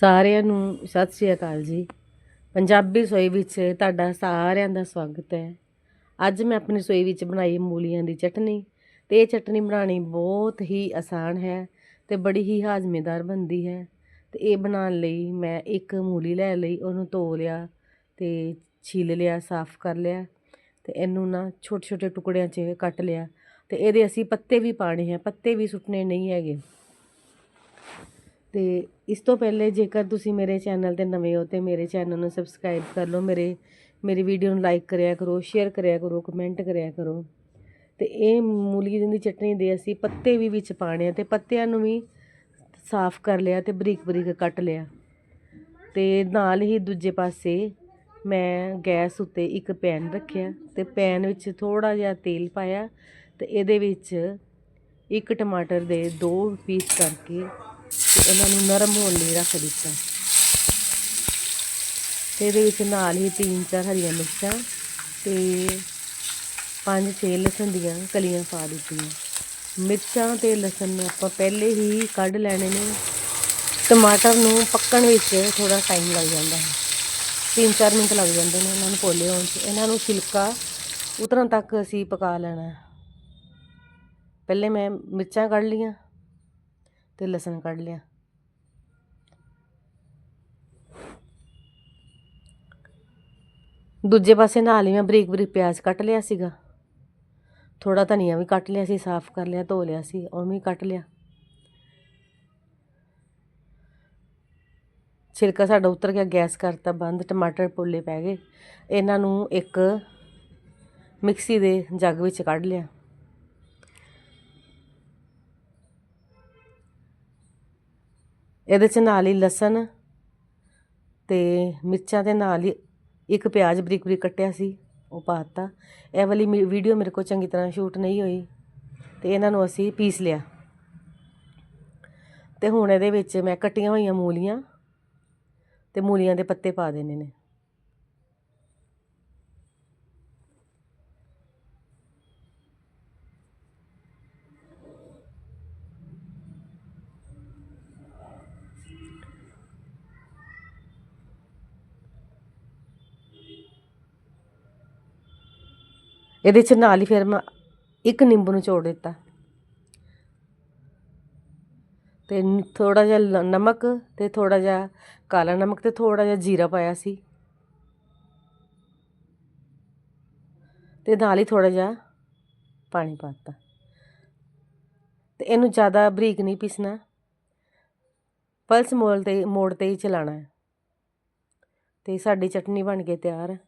ਸਾਰਿਆਂ ਨੂੰ ਸਤਿ ਸ੍ਰੀ ਅਕਾਲ ਜੀ। ਪੰਜਾਬੀ ਰਸੋਈ ਵਿੱਚ ਤੁਹਾਡਾ ਸਾਰਿਆਂ ਦਾ ਸਵਾਗਤ ਹੈ। ਅੱਜ ਮੈਂ ਆਪਣੀ ਰਸੋਈ ਵਿੱਚ ਬਣਾਈ ਮੂਲੀਆਂ ਦੀ ਚਟਨੀ ਤੇ ਇਹ ਚਟਨੀ ਬਣਾਉਣੀ ਬਹੁਤ ਹੀ ਆਸਾਨ ਹੈ ਤੇ ਬੜੀ ਹੀ ਹਾਜ਼ਮੇਦਾਰ ਬਣਦੀ ਹੈ। ਤੇ ਇਹ ਬਣਾਉਣ ਲਈ ਮੈਂ ਇੱਕ ਮੂਲੀ ਲੈ ਲਈ, ਉਹਨੂੰ ਧੋ ਲਿਆ ਤੇ ਛਿੱਲ ਲਿਆ, ਸਾਫ਼ ਕਰ ਲਿਆ ਤੇ ਇਹਨੂੰ ਨਾ ਛੋਟੇ ਛੋਟੇ ਟੁਕੜਿਆਂ 'ਚ ਕੱਟ ਲਿਆ ਤੇ ਇਹਦੇ ਅਸੀਂ ਪੱਤੇ ਵੀ ਪਾਣੇ ਹੈ, ਪੱਤੇ ਵੀ ਸੁੱਟਣੇ ਨਹੀਂ ਹੈਗੇ। ਅਤੇ ਇਸ ਤੋਂ ਪਹਿਲੇ ਜੇਕਰ ਤੁਸੀਂ ਮੇਰੇ ਚੈਨਲ ਤੇ ਨਵੇਂ ਹੋ ਤਾਂ ਮੇਰੇ ਚੈਨਲ ਨੂੰ ਸਬਸਕ੍ਰਾਈਬ ਕਰ ਲਓ, ਮੇਰੇ, ਮੇਰੀ ਵੀਡੀਓ ਨੂੰ ਲਾਈਕ ਕਰਿਆ ਕਰੋ ਸ਼ੇਅਰ ਕਰਿਆ ਕਰੋ ਕਮੈਂਟ ਕਰਿਆ ਕਰੋ। ਅਤੇ ਇਹ ਮੂਲੀ ਦੀ ਚਟਨੀ ਦੇ ਅਸੀਂ ਪੱਤੇ ਵੀ ਵਿੱਚ ਪਾਣੇ ਆ ਅਤੇ ਪੱਤਿਆਂ ਨੂੰ ਵੀ ਸਾਫ਼ ਕਰ ਲਿਆ ਅਤੇ ਬਰੀਕ ਬਰੀਕ ਕੱਟ ਲਿਆ। ਅਤੇ ਨਾਲ ਹੀ ਦੂਜੇ ਪਾਸੇ ਮੈਂ ਗੈਸ ਉੱਤੇ ਇੱਕ ਪੈਨ ਰੱਖਿਆ ਅਤੇ ਪੈਨ ਵਿੱਚ ਥੋੜ੍ਹਾ ਜਿਹਾ ਤੇਲ ਪਾਇਆ ਅਤੇ ਇਹਦੇ ਵਿੱਚ ਇੱਕ ਟਮਾਟਰ ਦੇ ਦੋ ਪੀਸ ਕਰਕੇ ਤੇ ਇਹਨਾਂ ਨੂੰ ਨਰਮ ਹੋਣ ਲਈ ਰੱਖ ਦਿੱਤਾ। ਤੇ ਇਹਦੇ ਵਿੱਚ ਨਾਲ ਹੀ ਤਿੰਨ ਚਾਰ ਹਰੀਆਂ ਮਿਰਚਾਂ ਤੇ ਪੰਜ ਛੇ ਲਸਣ ਦੀਆਂ ਕਲੀਆਂ ਪਾ ਦਿੱਤੀਆਂ। ਮਿਰਚਾਂ ਤੇ ਲਸਣ ਨੂੰ ਆਪਾਂ ਪਹਿਲੇ ਹੀ ਕੱਢ ਲੈਣੇ ਨੇ। ਟਮਾਟਰ ਨੂੰ ਪੱਕਣ ਵਿੱਚ ਥੋੜਾ ਟਾਈਮ ਲੱਗ ਜਾਂਦਾ ਹੈ। ਤਿੰਨ ਚਾਰ ਮਿੰਟ ਲੱਗ ਜਾਂਦੇ ਨੇ ਇਹਨਾਂ ਨੂੰ ਪੋਲੇ ਹੋਣ 'ਚ। ਇਹਨਾਂ ਨੂੰ ਛਿਲਕਾ ਉਤਰਨ ਤੱਕ ਅਸੀਂ ਪਕਾ ਲੈਣਾ ਪਹਿਲੇ ਮੈਂ ਮਿਰਚਾਂ ਕੱਢ ਲੀਆਂ ਤੇ ਲਸਣ ਕੱਢ ਲਿਆ। ਦੂਜੇ ਪਾਸੇ ਨਾਲ ਹੀ ਮੈਂ ਬਰੀਕ ਬਰੀਕ ਪਿਆਜ਼ ਕੱਟ ਲਿਆ ਸੀਗਾ। ਥੋੜਾ ਧਨੀਆ ਵੀ ਕੱਟ ਲਿਆ ਸੀ, ਸਾਫ਼ ਕਰ ਲਿਆ, ਧੋ ਲਿਆ ਸੀ, ਉਹ ਵੀ ਕੱਟ ਲਿਆ। ਛਿਲਕਾ ਸਾਡਾ ਉਤਰ ਗਿਆ, ਗੈਸ ਕਰਤਾ ਬੰਦ, ਟਮਾਟਰ ਪੋਲੇ ਪੈ ਗਏ। ਇਹਨਾਂ ਨੂੰ ਇੱਕ ਮਿਕਸੀ ਦੇ ਜੱਗ ਵਿੱਚ ਕੱਢ ਲਿਆ। ਇਹਦੇ ਚ ਨਾਲ ਹੀ ਲਸਣ ਅਤੇ ਮਿਰਚਾਂ ਦੇ ਨਾਲ ਹੀ ਇੱਕ ਪਿਆਜ਼ ਬਰੀਕ ਬਰੀਕ ਕੱਟਿਆ ਸੀ, ਉਹ ਪਾਤਾ ਇਹ ਵਾਲੀ ਮੀ- ਵੀਡੀਓ ਮੇਰੇ ਕੋਲ ਚੰਗੀ ਤਰ੍ਹਾਂ ਸ਼ੂਟ ਨਹੀਂ ਹੋਈ ਤੇ ਇਹਨਾਂ ਨੂੰ ਅਸੀਂ ਪੀਸ ਲਿਆ। ਤੇ ਹੁਣ ਇਹਦੇ ਵਿੱਚ ਮੈਂ ਕੱਟੀਆਂ ਹੋਈਆਂ ਮੂਲੀਆਂ ਤੇ ਮੂਲੀਆਂ ਦੇ ਪੱਤੇ ਪਾ ਦੇਣੇ ਨੇ। ਇਹਦੇ ਚ ਨਾਲ ਹੀ ਫਿਰ ਮੈਂ ਇੱਕ ਨਿੰਬੂ ਨਿਚੋੜ ਦਿੱਤਾ। ਤੇ ਥੋੜਾ ਜਿਹਾ ਲ- ਨਮਕ ਤੇ ਥੋੜਾ ਜਿਹਾ ਕਾਲਾ ਨਮਕ ਤੇ ਥੋੜਾ ਜਿਹਾ ਜੀਰਾ ਪਾਇਆ ਸੀ। ਤੇ ਨਾਲ ਹੀ ਥੋੜਾ ਜਿਹਾ ਪਾਣੀ ਪਾਤਾ ਤੇ ਇਹਨੂੰ ਜ਼ਿਆਦਾ ਬਰੀਕ ਨਹੀਂ ਪੀਸਣਾ। ਪਲਸ ਮੋੜ ਤੇ ਮੋੜ ਤੇ ਹੀ ਚਲਾਣਾ ਹੈ ਤੇ ਸਾਡੀ ਚਟਨੀ ਬਣ ਕੇ ਤਿਆਰ। ਹੈ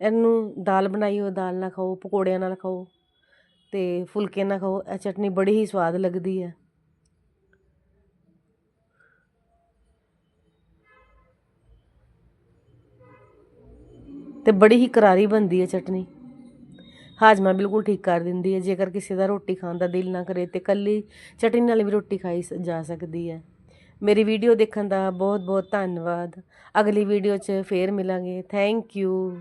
ਇਹਨੂੰ ਦਾਲ ਬਣਾਈ ਹੋ ਦਾਲ ਨਾਲ ਖਾਓ, ਪਕੌੜਿਆਂ ਨਾਲ ਖਾਓ ਅਤੇ ਫੁਲਕੇ ਨਾਲ ਖਾਓ, ਇਹ ਚਟਨੀ ਬੜੀ ਹੀ ਸਵਾਦ ਲੱਗਦੀ ਹੈ। ਤੇ ਬੜੀ ਹੀ ਕਰਾਰੀ ਬਣਦੀ ਹੈ ਚਟਨੀ। ਹਾਜਮਾ ਬਿਲਕੁਲ ਠੀਕ ਕਰ ਦਿੰਦੀ ਹੈ, ਜੇਕਰ ਕਿਸੇ ਦਾ ਰੋਟੀ ਖਾਣ ਦਾ ਦਿਲ ਨਾ ਕਰੇ ਤੇ ਕੱਲੀ ਚਟਨੀ ਨਾਲ ਵੀ ਰੋਟੀ ਖਾਈ ਸ- ਜਾ ਸਕਦੀ ਹੈ। ਮੇਰੀ ਵੀਡੀਓ ਦੇਖਣ ਦਾ ਬਹੁਤ ਬਹੁਤ ਧੰਨਵਾਦ। ਅਗਲੀ ਵੀਡੀਓ 'ਚ ਫੇਰ ਮਿਲਾਂਗੇ। Thank you.